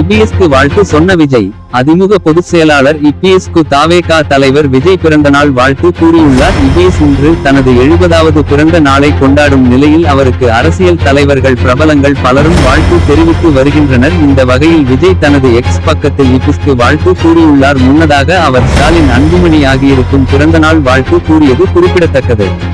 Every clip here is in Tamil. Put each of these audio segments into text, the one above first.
இபிஎஸ்க்கு வாழ்த்து சொன்ன விஜய் அதிமுக பொதுச் செயலாளர் இபிஎஸ்கு தாவேகா தலைவர் விஜய் பிறந்த நாள் வாழ்த்து கூறியுள்ளார். இபிஎஸ் இன்று தனது எழுபதாவது பிறந்த நாளை கொண்டாடும் நிலையில் அவருக்கு அரசியல் தலைவர்கள் பிரபலங்கள் பலரும் வாழ்த்து தெரிவித்து வருகின்றனர். இந்த வகையில் விஜய் தனது எக்ஸ் பக்கத்தில் இபிஎஸ்கு வாழ்த்து கூறியுள்ளார். முன்னதாக அவர் ஸ்டாலின் அன்புமணி ஆகியிருக்கும் பிறந்த நாள் வாழ்த்து கூறியது குறிப்பிடத்தக்கது.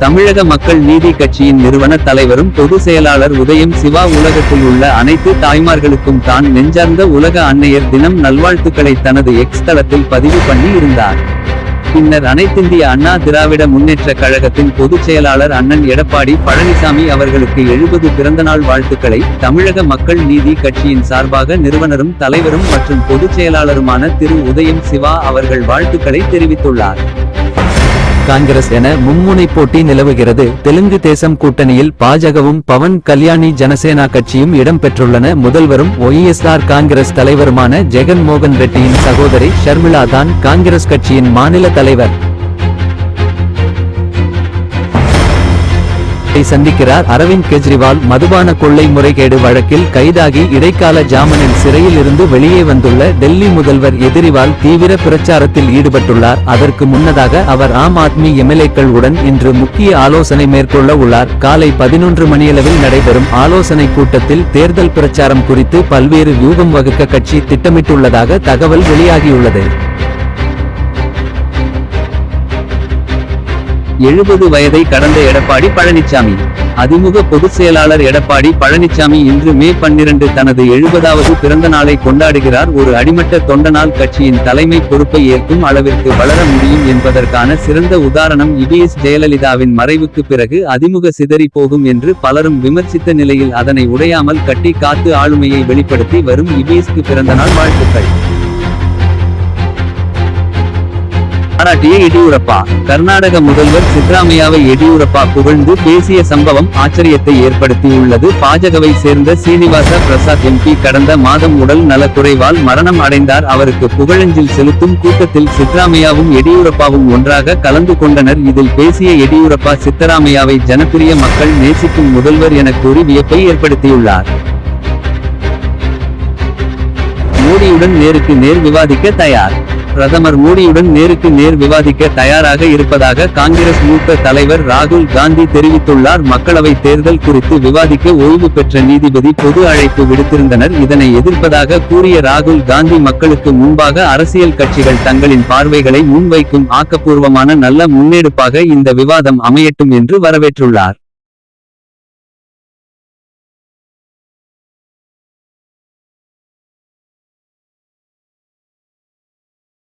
தமிழக மக்கள் நீதி கட்சியின் நிறுவன தலைவரும் பொது செயலாளர் உதயம் சிவா உலகத்தில் உள்ள அனைத்து தாய்மார்களுக்கும் தான் நெஞ்சார்ந்த உலக அன்னையர் தினம் நல்வாழ்த்துக்களை தனது எக்ஸ் தளத்தில் பதிவு பண்ணி இருந்தார். பின்னர் அனைத்திந்திய அண்ணா திராவிட முன்னேற்ற கழகத்தின் பொதுச் செயலாளர் அண்ணன் எடப்பாடி பழனிசாமி அவர்களுக்கு எழுபது பிறந்தநாள் வாழ்த்துக்களை தமிழக மக்கள் நீதி கட்சியின் சார்பாக நிறுவனரும் தலைவரும் மற்றும் பொதுச் செயலாளருமான திரு உதயம் சிவா அவர்கள் வாழ்த்துக்களை தெரிவித்துள்ளார். காங்கிரஸ் என மும்முனை போட்டி நிலவுகிறது. தெலுங்கு தேசம் கூட்டணியில் பாஜகவும் பவன் கல்யாணி ஜனசேனா கட்சியும் இடம்பெற்றுள்ளன. முதல்வரும் ஒய்எஸ்ஆர் காங்கிரஸ் தலைவருமான ஜெகன் மோகன் ரெட்டியின் சகோதரி ஷர்மிளா தான் காங்கிரஸ் கட்சியின் மாநில தலைவர். சந்திக்கிறார் அரவிந்த் கெஜ்ரிவால் மதுபான கொள்ளை முறைகேடு வழக்கில் கைதாகி இடைக்கால ஜாமீனில் சிறையில் இருந்து வெளியே வந்துள்ள டெல்லி முதல்வர் எதிரிவால் தீவிர பிரச்சாரத்தில் ஈடுபட்டுள்ளார். அதற்கு முன்னதாக அவர் ஆம் ஆத்மி எம்எல்ஏக்கள் உடன் இன்று முக்கிய ஆலோசனை மேற்கொள்ள உள்ளார். காலை பதினொன்று மணியளவில் நடைபெறும் ஆலோசனை கூட்டத்தில் தேர்தல் பிரச்சாரம் குறித்து பல்வேறு வியூகம் வகுக்க கட்சி திட்டமிட்டுள்ளதாக தகவல் வெளியாகியுள்ளது. எழுபது வயதை கடந்த எடப்பாடி பழனிசாமி அதிமுக பொதுச் செயலாளர் எடப்பாடி பழனிசாமி இன்று மே பன்னிரண்டு தனது எழுபதாவது பிறந்த நாளை கொண்டாடுகிறார். ஒரு அடிமட்ட தொண்டனால் கட்சியின் தலைமை பொறுப்பை ஏற்கும் அளவிற்கு வளர முடியும் என்பதற்கான சிறந்த உதாரணம் இபிஎஸ் ஜெயலலிதாவின் மறைவுக்கு பிறகு அதிமுக சிதறி போகும் என்று பலரும் விமர்சித்த நிலையில் அதனை உடையாமல் கட்டி காத்து ஆளுமையை வெளிப்படுத்தி வரும் இபிஎஸ்க்கு பிறந்தநாள் வாழ்த்துக்கள். பாராட்டிய எடியூரப்பா. கர்நாடக முதல்வர் சித்தராமையாவை எடியூரப்பா புகழ்ந்து பேசிய சம்பவம் ஆச்சரியத்தை ஏற்படுத்தியுள்ளது. பாஜகவை சேர்ந்த சீனிவாச பிரசாத் எம்பி கடந்த மாதம் உடல் நலக்குறைவால் மரணம் அடைந்தார். அவருக்கு புகழஞ்சில் செலுத்தும் கூட்டத்தில் சித்தராமையாவும் எடியூரப்பாவும் ஒன்றாக கலந்து கொண்டனர். இதில் பேசிய எடியூரப்பா சித்தராமையாவை ஜனப்பிரிய மக்கள் நேசிக்கும் முதல்வர் என கூறி வியப்பை ஏற்படுத்தியுள்ளார். மோடியுடன் நேருக்கு நேர் விவாதிக்க தயார். பிரதமர் மோடியுடன் நேருக்கு நேர் விவாதிக்க தயாராக இருப்பதாக காங்கிரஸ் மூத்த தலைவர் ராகுல் காந்தி தெரிவித்துள்ளார். மக்களவை தேர்தல் குறித்து விவாதிக்க ஓய்வு பெற்ற நீதிபதி பொது அழைப்பு விடுத்திருந்தனர். இதனை எதிர்ப்பதாக கூறிய ராகுல் காந்தி மக்களுக்கு முன்பாக அரசியல் கட்சிகள் தங்களின் பார்வைகளை முன்வைக்கும் ஆக்கப்பூர்வமான நல்ல முன்னெடுப்பாக இந்த விவாதம் அமையட்டும் என்று வரவேற்றுள்ளார்.